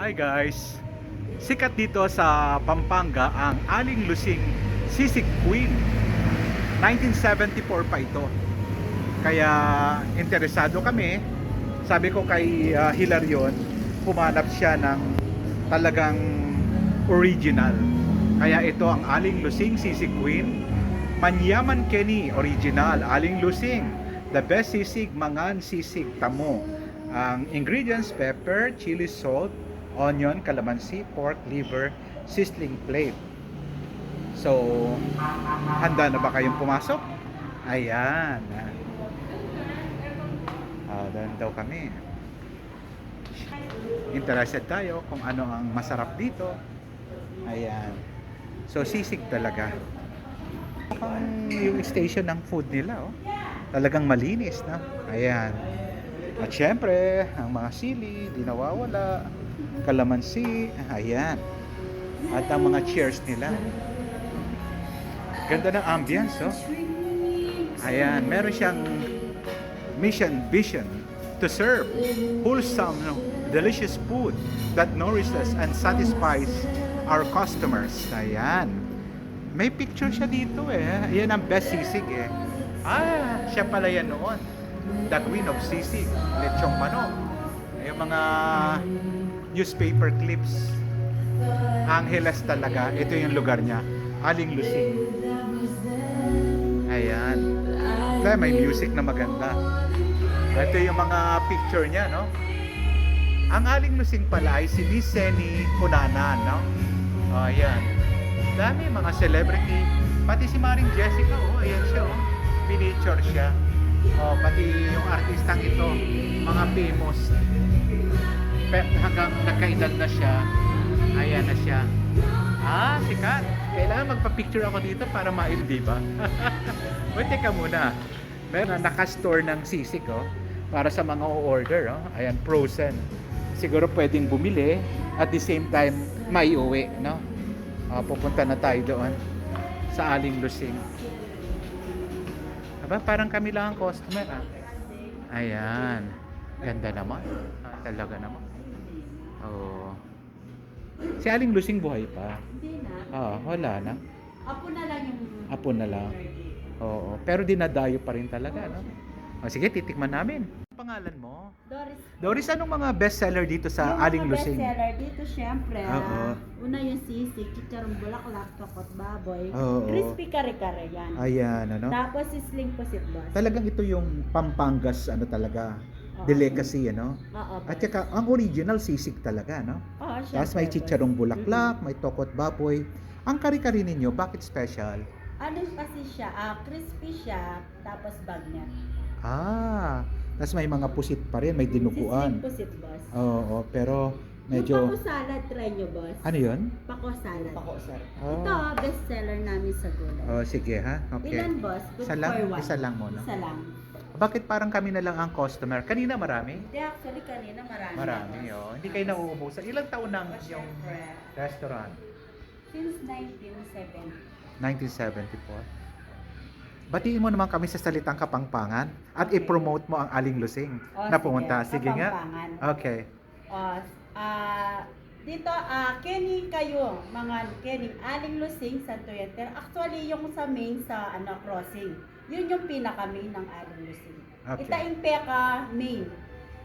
Hi guys! Sikat dito sa Pampanga ang Aling Lusing Sisig Queen. 1974 pa ito. Kaya interesado kami. Sabi ko kay uh, Hilarion, pumanap siya ng talagang original. Kaya ito ang Aling Lusing Sisig Queen. Manyaman Kenny Original Aling Lusing. The best sisig, mangan sisig, tamo. Ang ingredients, pepper, chili salt, onion, calamansi, pork, liver, sizzling plate. So, handa na ba kayong pumasok? Ayan. Ah, doon daw kami. Interested tayo kung ano ang masarap dito. Ayan. So, sisig talaga. Mukhang yung station ng food nila, oh. Talagang malinis, na. Ayan. At syempre, ang mga sili, di nawawala. Kalamansi, ayan. At ang mga chairs nila. Ganda ng ambience, oh. Ayan, meron siyang mission, vision to serve wholesome, delicious food that nourishes and satisfies our customers. Ayan. May picture siya dito eh. Ayan ang best sisig eh. Ah, siya pala yan noon. The Queen of Sisig, Lechong Manok. Yung mga newspaper clips. Angeles talaga. Ito yung lugar niya. Aling Lusing. Ayan. Kaya may music na maganda. Ito yung mga picture niya, no? Ang Aling Lusing pala ay si Senny Cunanan, no? Oh, ayan. Dami mga celebrity. Pati si Maring Jessica, oh, ayan siya, oh. Pinicture siya. Oh, pati yung artistang ito, mga famous. Hanggang nagkaedad na siya, ayan na siya. Ah, sikat. Kailangan magpa-picture ako dito para ma-in, di ba? Wait, teka muna. Meron na naka-store ng sisig, oh, para sa mga o-order, oh. Ayan, frozen. Siguro pwedeng bumili at the same time maiuwi, no? Ah, pupunta na tayo doon sa Aling Lusing. Aba, parang kami lang ang customer, ah. Ayan. Ganda naman. Ah, talaga naman. Oo. Si Aling Lusing buhay pa. Hindi na. Ah, wala na. Apo na lang yung... Apo na lang. Oo. Pero dinadayo pa rin talaga, no? O, sige, titikman namin. Ang pangalan mo? Doris. Doris, anong mga bestseller dito sa yung Aling mga Lusing? bestseller dito, syempre. ah, Oo. una yung sisig, chicharong bulaklak, tokot baboy. Oo. Crispy kare-kare yan. Ayan, ano? Tapos sisling pusit boss. Talagang ito yung Pampangas, ano talaga, Oo. Delicacy, ano? Oo. At saka, ang original sisig talaga, no? Oo, syempre, Tapos may chicharong bulaklak, may tokot baboy. Ang kari-kari ninyo, bakit special? Ano kasi siya, ah, crispy siya, tapos bagnet. Ah, tapos may mga pusit pa rin, may dinuguan. Sisling pusit boss. Oo, pero Yung medyo... pako salad, try nyo boss. Ano yun? Pako salad. sir. Ito, bestseller namin sa gulay. Oh, sige ha. Okay. Ilan boss? Good Isa lang? for one. Isa lang muna. Isa lang. Bakit parang kami na lang ang customer? Kanina marami? Hindi, actually kanina marami. Marami, oh. Hindi kayo nauubusan. Ilang taon nang yung syempre, restaurant? Since 1970. 1974. Batiin mo naman kami sa salitang Kapangpangan at i-promote mo ang Aling Lusing Oh, na pumunta. Sige, nga. Kapampangan. Okay. Oh, ah, dito, ah, Kenny kayo, mga Kenny, Aling Lusing, Santo Yenter. Actually, yung sa main sa ano, crossing. Yun yung pinaka-main ng Aling Lusing. Okay. Itaing peka main.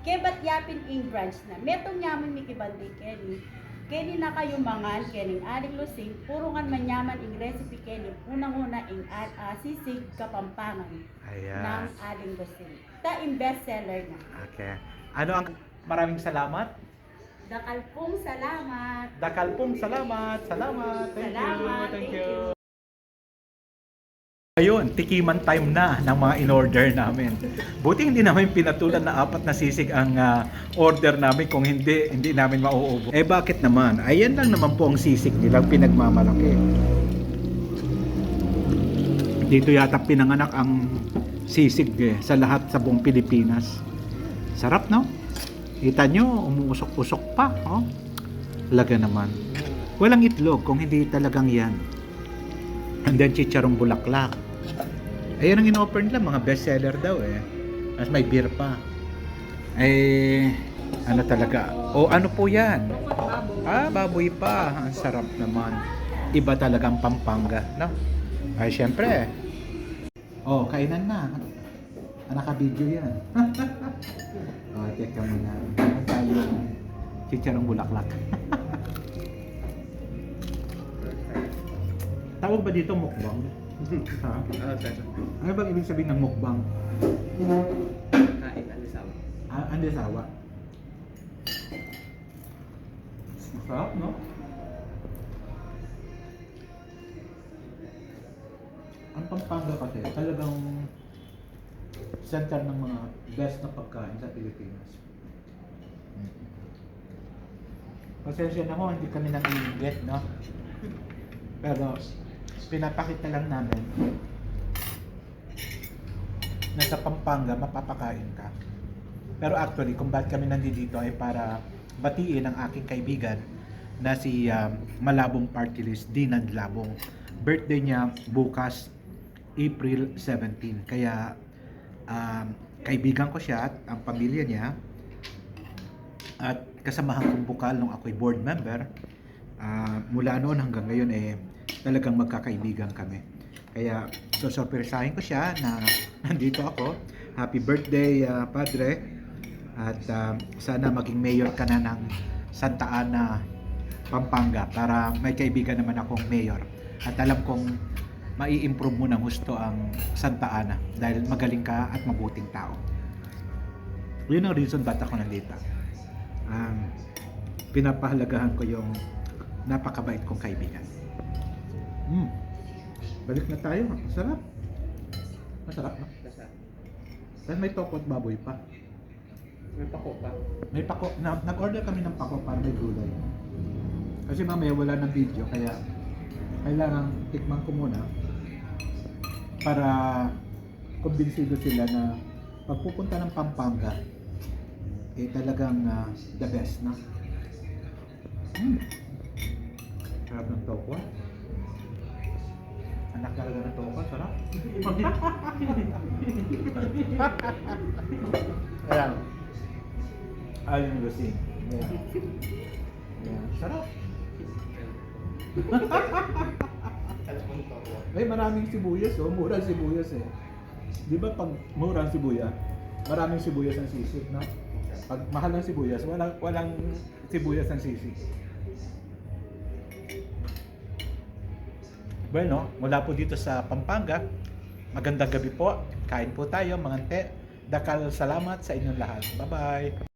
Kebat yapin ing branch na. Metong yaman mi kibandi Kenny. Kenny na kayo mangan, Kenny Aling Lusing, purungan manyaman ing recipe Kenny. Unang-una ing uh, sisig kapampangan ng Ayan. Aling Lusing. Ta yung bestseller na. Okay. Ano ang maraming salamat? Dakal pong salamat. Dakal pong salamat. Salamat. Thank Salamat. you. Thank Thank you. you. Tikiman time na ng mga in-order namin. Buti hindi namin pinatulan na apat na sisig ang ah, order namin kung hindi, hindi namin mauubo. Eh bakit naman? Ayan lang naman po ang sisig nilang pinagmamalaki. Dito yata pinanganak ang sisig eh, sa lahat sa buong Pilipinas. Sarap no? Kita nyo, umuusok-usok pa. Oh. Laga naman. Walang itlog kung hindi talagang yan. And then chicharong bulaklak. Ayun ang in-offer nila, mga bestseller daw eh. Mas may beer pa. Eh, ano talaga? O ano po yan? Ah, baboy pa. Ang sarap naman. Iba talagang Pampanga, no? Ay, syempre. Oh, kainan na. Naka-video yan. oh, teka muna. Ano tayo? Chicharong bulaklak. Tawag ba dito mukbang? Ha? Ano, sir? Ano bang ibig sabihin ng mukbang? Kain, alisaw. Ah, andesawa. Masarap, no? Ang Pampanga kasi talagang center ng mga best na pagkain sa Pilipinas. Pasensya na ho, hindi kami nangiingit, no? Pero pinapakita lang namin na sa Pampanga mapapakain ka. Pero actually, kung bakit kami nandito ay para batiin ang aking kaibigan na si um, Malabong Party List, Dinan Labong. Birthday niya bukas, April 17. Kaya um, kaibigan ko siya at ang pamilya niya at kasamahan kong bukal nung ako'y board member. Ah, mula noon hanggang ngayon eh talagang magkakaibigan kami. Kaya sosorpresahin ko siya na nandito ako. Happy birthday, ah, Padre. At ah, sana maging mayor ka na ng Santa Ana, Pampanga para may kaibigan naman akong mayor. At alam kong mai-improve mo ng gusto ang Santa Ana dahil magaling ka at mabuting tao. Yun ang reason ba't ako nandito. Um, pinapahalagahan ko yung napakabait kong kaibigan. Mm. Balik na tayo. Masarap. Masarap, no? Basta. Dahil may toko at baboy pa. May pako pa. May pako. Na, nag-order kami ng pako para may gulay. Kasi mamaya wala ng video, kaya kailangan tikman ko muna para kumbinsido sila na pagpupunta ng Pampanga eh talagang ah, the best na. Mm. Sarap ng tokwa. Anak talaga ng tokwa, sarap. Ayan. Aling Lucy. Ayan. Ayan. Sarap. May maraming sibuyas oh, mura sibuyas eh. Di ba pag mura ang sibuyas, maraming sibuyas ang sisig, no? Pag mahal ang sibuyas, walang, walang sibuyas ang sisig. Bueno, mula po dito sa Pampanga, magandang gabi po. Kain po tayo, mga ante. Dakal salamat sa inyong lahat. Bye-bye!